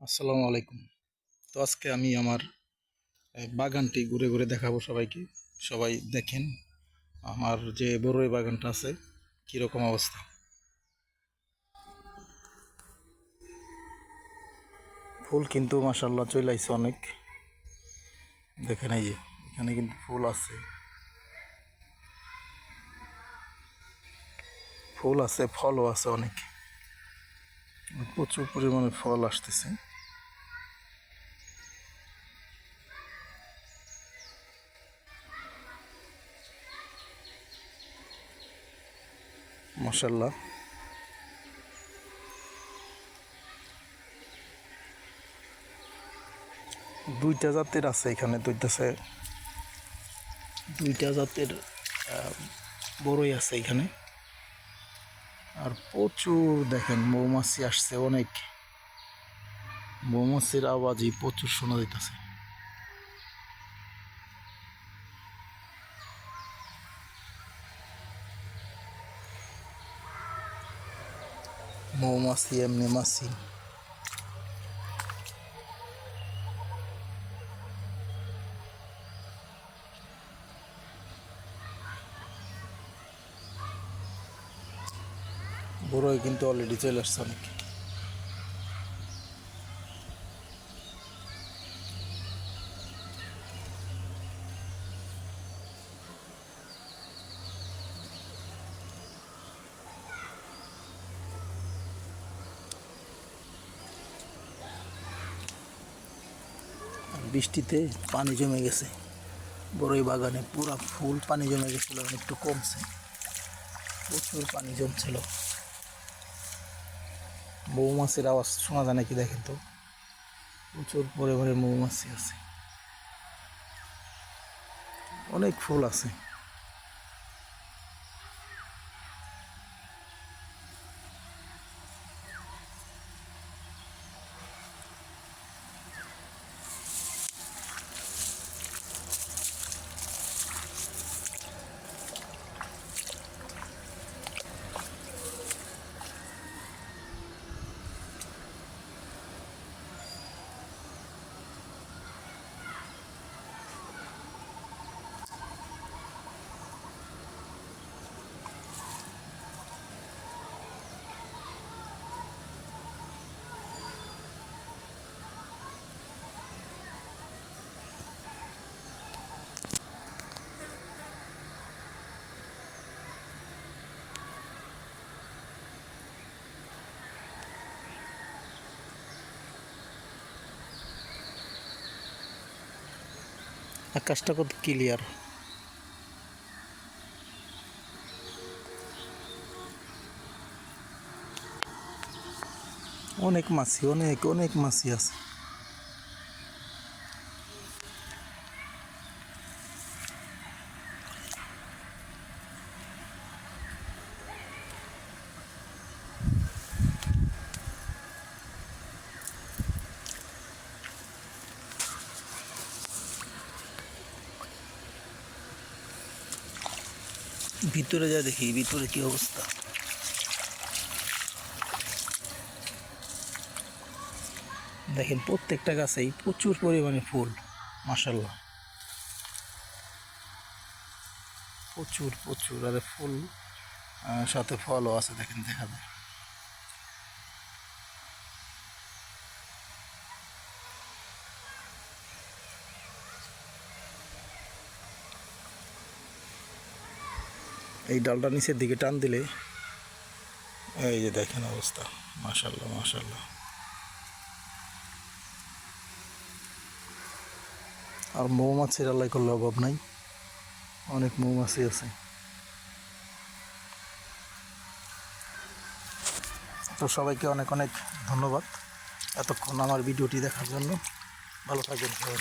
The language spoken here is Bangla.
আসসালামু আলাইকুম। তো আজকে আমি আমার বাগানটি ঘুরে ঘুরে দেখাবো সবাইকে। সবাই দেখেন আমার যে বড়ই বাগানটা আছে, কীরকম অবস্থা। ফুল কিন্তু মাসাল্লাহ চলে আইছে অনেক। দেখেন এই যে, এখানে কিন্তু ফুল আছে। ফুল আছে, ফলও আছে অনেক। প্রচুর পরিমাণে ফল আসতেছে। মাসাল্লাহ দুইটা জাতের আছে এখানে দুইটাছে দুইটা জাতের বড়ই আছে এখানে। আর প্রচুর দেখেন, মৌমাছি আসছে অনেক। মৌমাছির আওয়াজই প্রচুর শোনা যাইতেছে। মৌমাছি এমনি মাছি। বড়ই কিন্তু অলরেডি চলে আসছে অনেক। বৃষ্টিতে পানি জমে গেছে। বড়ই বাগানে পুরো ফুল পানি জমে গেছিল এখন একটু কমছে। প্রচুর পানি জমছিল। মৌমাছির আওয়াজ শোনা যায় নাকি দেখেন তো? প্রচুর পরে পরিমাণে মৌমাছি আছে। অনেক ফুল আছে। আকাশটা কত ক্লিয়ার অনেক মাছি অনেক অনেক মাসি আছে। ভিতরে যা দেখি, ভিতরে কি অবস্থা? দেখেন, প্রত্যেকটা গাছেই প্রচুর পরিমাণে ফুল মাসাল্লাহ প্রচুর প্রচুর, আর ফুল সাথে ফলও আছে, দেখেন, দেখা যায়। এই ডালটা নিচের দিকে টান দিলে, এই যে দেখেন অবস্থা। মাশাল্লাহ মাশাল্লাহ আর মৌমাছির আল্লাহ করলে অভাব নাই। অনেক মৌমাছি আছে। তো সবাইকে অনেক অনেক ধন্যবাদ এতক্ষণ আমার ভিডিওটি দেখার জন্য। ভালো থাকবেন সবাই।